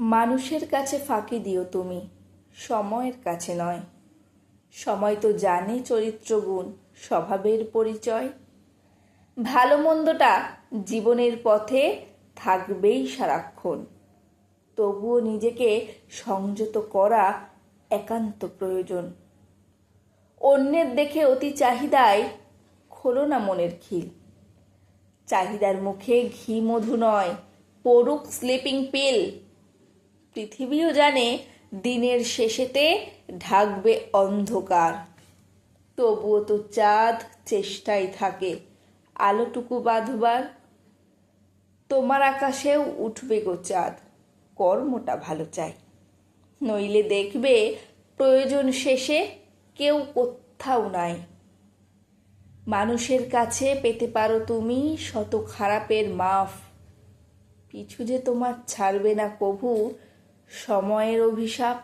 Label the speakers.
Speaker 1: মানুষের কাছে ফাঁকি দিও তুমি, সময়ের কাছে নয়। সময় তো জানে চরিত্র গুণ স্বভাবের পরিচয়। ভালো মন্দটা জীবনের পথে থাকবেই সারাক্ষণ। তবুও নিজেকে সংযত করা একান্ত প্রয়োজন। অন্যের দেখে অতি চাহিদায় খোলো না মনের খিল। চাহিদার মুখে ঘি মধু নয় পড়ুক স্লিপিং পিল পৃথিবীও জানে দিনের শেষেতে ঢাকবে অন্ধকার। তবুও তো চাঁদ চেষ্টায় থাকে, আলোটুকু বাঁধবার। তোমার আকাশেও উঠবে গো চাঁদ, কর্মটা ভালো চাই। নইলে দেখবে প্রয়োজন শেষে কেউ কোথাও নাই। মানুষের কাছে পেতে পারো তুমি শত খারাপের মাফ। পিছু যে তোমার ছাড়বে না কভু সময়ের অভিশাপ